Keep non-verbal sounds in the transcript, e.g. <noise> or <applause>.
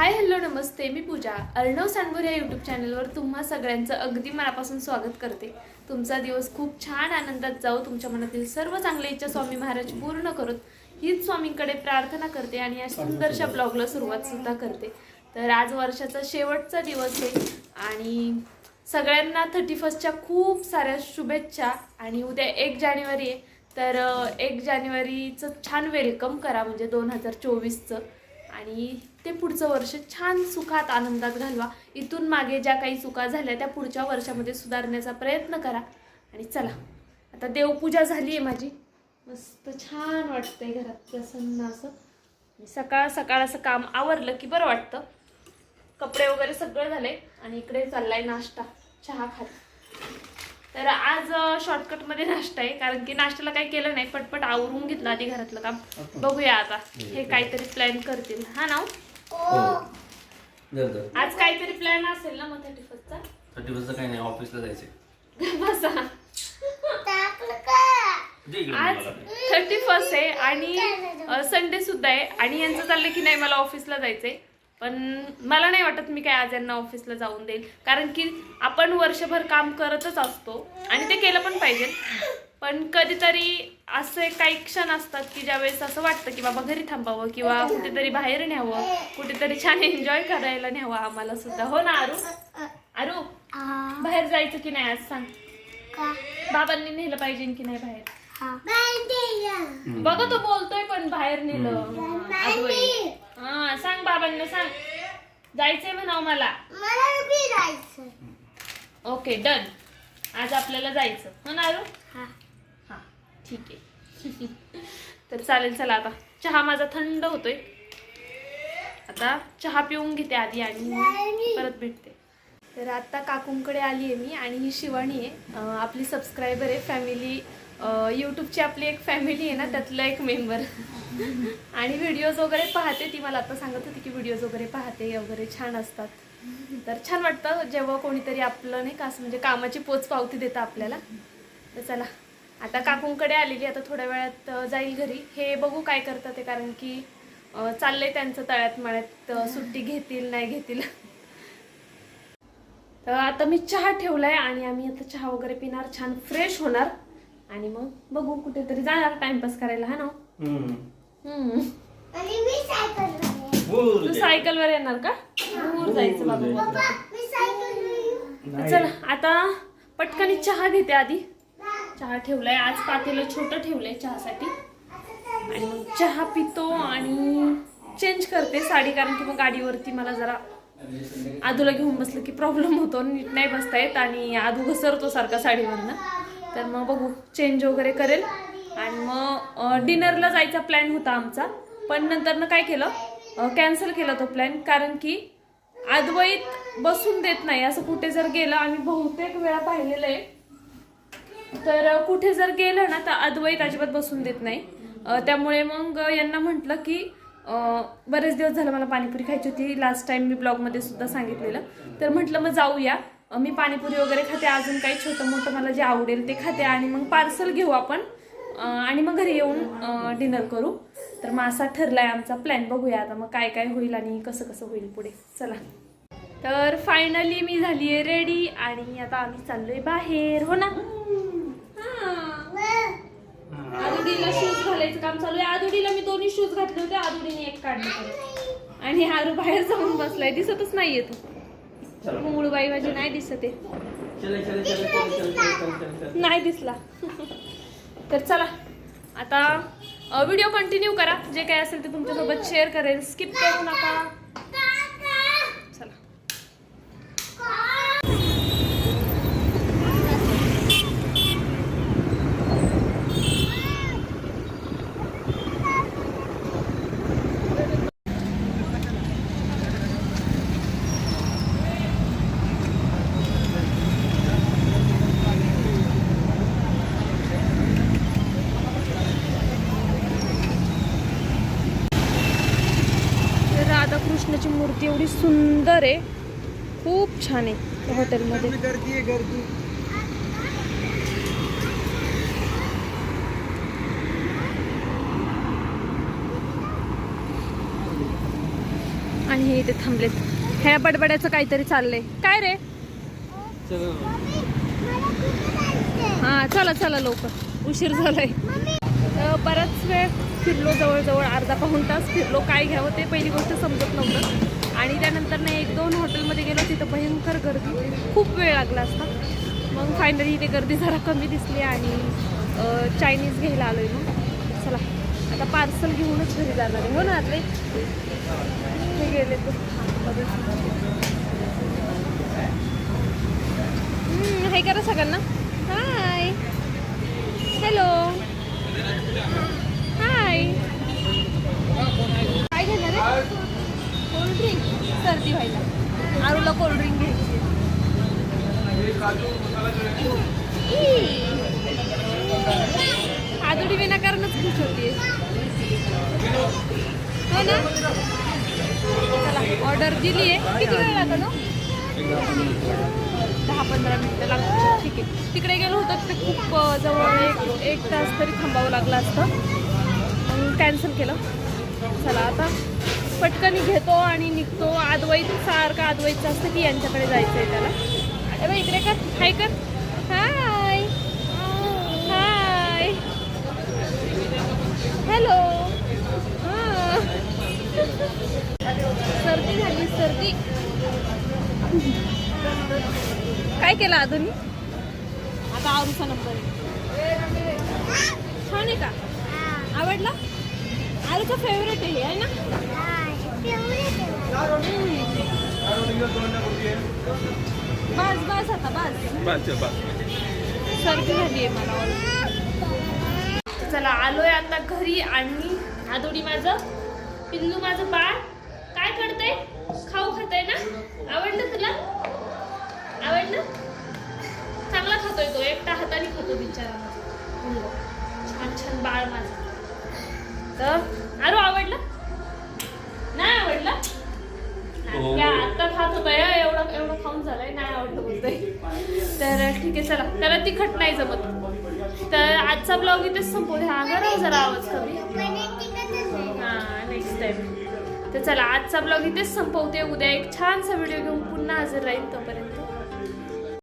Hi hello नमस्ते. मी पूजा. अर्णव सांडभर या YouTube चॅनलवर तुम्हा सगळ्यांचं अगदी मनापासून स्वागत करते. तुमचा दिवस खूप छान आनंदात जाऊ तुमच्या मनातील सर्व चांगल्या इच्छा स्वामी महाराज पूर्ण करून हीच स्वामींकडे प्रार्थना करते आणि या सुंदरशा ब्लॉगला सुरुवात सुद्धा करते. तर आज वर्षाचा शेवटचा दिवस आहे आणि सगळ्यांना थर्टी फर्स्टच्या खूप साऱ्या शुभेच्छा आणि उद्या एक जानेवारी आहे. तर एक जानेवारीचं छान वेलकम करा. म्हणजे दोन हजार चोवीसचं. आणि ते पुढचं वर्ष छान सुखात आनंदात घालवा. इथून मागे ज्या काही चुका झाल्या त्या पुढच्या वर्षामध्ये सुधारण्याचा प्रयत्न करा. आणि चला आता देवपूजा झाली आहे माझी. मस्त छान वाटतंय घरात प्रसन्न असं. आणि सकाळ सकाळ असं काम आवरलं की बरं वाटतं. कपडे वगैरे सगळं झाले आणि इकडे चाललाय नाश्ता चहा खात तर आज शॉर्टकटमध्ये नाश्ता आहे. कारण की नाश्त्याला काही केलं नाही. पटपट आवरून घेतलं आधी घरातलं काम. बघूया आता. हे काहीतरी प्लॅन करतील. हा ना हो? दर दर. आज काहीतरी प्लॅन असेल ना मग थर्टी फर्स्टचा थर्टी फर्स्ट काही नाही. ऑफिसला बसा. इकडे आज. थर्टी फर्स्ट आहे. आणि संडे सुद्धा आहे. आणि यांचं चाललंय की नाही मला ऑफिसला जायचंय. पण मला नाही वाटत मी काय आज यांना ऑफिसला जाऊन देईल. कारण की आपण वर्षभर काम करतच असतो आणि ते केलं पण पाहिजे. पण कधीतरी असे काही क्षण असतात की ज्यावेळेस असं वाटतं की बाबा घरी थांबावं किंवा कुठेतरी बाहेर न्यावं कुठेतरी छान एन्जॉय करायला न्यावं आम्हाला सुद्धा. हो ना आरू? आरू बाहेर जायचं की नाही आज सांग. बाबांनी नेलं पाहिजे की नाही बाहेर? बघा तो बोलतोय पण बाहेर नेलं. हा सांग बाबांना सांग. जायचंय म्हणाव मला. Okay done. आज आपल्याला जायचं. हो ना हा. ठीक आहे. <laughs> तर चालेल चला आता. चहा माझा थंड होतोय. आता चहा पिऊन घेते आधी आणि मग परत भेटते. तर आत्ता काकूंकडे आली आहे मी आणि ही शिवानी आहे. आपली सबस्क्रायबर आहे फॅमिली यूट्यूबची आपली एक फॅमिली आहे ना त्यातला एक मेंबर आणि व्हिडिओज वगैरे पाहते ती. मला आता सांगत होती की व्हिडिओज वगैरे पाहते वगैरे छान असतात. तर छान वाटतं जेव्हा कोणीतरी आपलं नाही का असं म्हणजे कामाची पोच पावती देतं आपल्याला. तर चला आता काकूंकडे आलेली आता थोड्या वेळात जाईल घरी. हे बघू काय करतात ते कारण की चाललंय त्यांचं तळ्यात मळ्यात सुट्टी घेतील नाही घेतील. तर आता मी चहा ठेवलाय आणि आम्ही आता चहा वगैरे पिणार छान फ्रेश होणार. आणि मग बघू कुठेतरी जाणार टाइमपास करायला हा ना? हम्म. हम्म. बोल तू दे. सायकलवर येणार का? दूर जायचं बाबा. तर नाही. चला आता पटकन चहा घेते आधी. चहा ठेवलाय. आज पातेलं छोटं ठेवलंय चहासाठी. आणि मग चहा पितो आणि चेंज करते साडी कारण की मग गाडीवरती मला जरा आदूला घेऊन बसलं की प्रॉब्लेम होतो. नीट नाही बसता येत आणि आदू घसरतो सारखा साडीवरनं. तर मग बघू चेंज वगैरे करेल. आणि मग डिनरला जायचा प्लॅन होता आमचा. पण नंतरनं काय केलं? कॅन्सल केला तो प्लॅन कारण की अद्वैत बसून देत नाही. असं कुठे जर गेलं आम्ही बहुतेक वेळा पाहिलेलं आहे. तर कुठे जर गेलं ना तर अद्वैत अजिबात बसून देत नाही. त्यामुळे मग यांना म्हटलं की बरेच दिवस झालं मला पाणीपुरी खायची होती. लास्ट टाइम मी ब्लॉगमध्ये सुद्धा सांगितलेलं. तर म्हटलं मग जाऊया. मी पाणीपुरी वगैरे खाते. अजून काही छोटं मोठं मला जे आवडेल ते खाते आणि मग पार्सल घेऊ आपण. आणि मग घरी येऊन डिनर करू. तर मग असा ठरलाय आमचा प्लॅन बघूया आता मग काय काय होईल आणि कसं कसं होईल पुढे. चला. तर फायनली मी झाली आहे रेडी आणि आता आम्ही चाललोय बाहेर. हो ना? आदुडीला शूज घालायचं काम चालू आहे. आदुडीला मी दोन्ही शूज घातले होते. आदुडीने एक काढले आणि हारू बाहेर जाऊन बसलाय. दिसतच नाहीये तो. मुंगळूबाई माझी नाही दिसत आहे. नाही दिसला. तर चला. आता व्हिडिओ कंटिन्यू करा. जे काय असेल ते तुमच्यासोबत शेअर करेल. स्किप करू नका. सुंदर आहे. खूप छान आहे हॉटेलमध्ये गर्दी आहे गर्दी. आणि हे इथे थांबलेत. ह्या बडबड्याचं काहीतरी चाललंय. काय रे? हा चला चला लवकर. उशीर झालाय. बराच वेळ फिरलो जवळजवळ अर्धा पाऊण तास फिरलो. काय घ्यावं ते पहिली गोष्ट समजत नव्हतं. आणि त्यानंतर ना एक दोन हॉटेलमध्ये गेलो तिथं भयंकर गर्दी. खूप वेळ लागला असता. मग फायनली इथे गर्दी जरा कमी दिसली आणि चायनीज घ्यायला आलोय मग. चला आता पार्सल घेऊनच घरी जाणार आहे. हो ना आतले? हे गेले तो हे करा सगळ्यांना. हाय हॅलो हाय काय घेणार आहे? कोल्ड्रिंक सर्दी व्हायला. आरूला कोल्ड्रिंक घ्यायची. आदुडी विनाकारणच खुश होती. हो ना? चला ऑर्डर दिली आहे. किती वेळ लागतो हो? दहा पंधरा मिनिटं लागतात ठीक आहे. तिकडे गेलो होतो ते खूप जवळ एक एक तास तरी थांबावं लागलं असतं. मग कॅन्सल केलं. चला आता. पटकन घेतो आणि निघतो. आदवाईत सारखं आदवाईचं असतं की यांच्याकडे जायचं आहे त्याला. अरे बा इकडे कर. हाय कर. हाय. हाय. हॅलो. सर्दी झाली सर्दी. काय केलं अजून आता आरूचा नंबर आहे. छान आहे का? आवडला? आरूचा फेवरेट आहे हे, आहे ना? बस बस आता बस. सर्दी झाली आहे मला. चला आलोय आता घरी आणि आदोडी माझं पिल्लू माझं बाळ. काय करतंय? खाऊ खातंय ना? आवडलं तुला? आवडलं? चांगला खातोय तो एकटा हाताने खातो बिचारा. छान छान बाळ माझं. तर आवडलं? नाही आवडलं? हो. काय आता खात होता. या एवढं एवढं खाऊन झालंय. नाही आवडलं बोलतोय. तर ठीक आहे चला. त्याला तिखट नाही जमत. तर आजचा ब्लॉग इथेच संपवूया हा करा जरा आवाज कमी. हा नेक्स्ट टाइम तर चला आजचा ब्लॉग इथेच संपवते. उद्या एक छानसा व्हिडिओ घेऊन पुन्हा हजर राहील तोपर्यंत.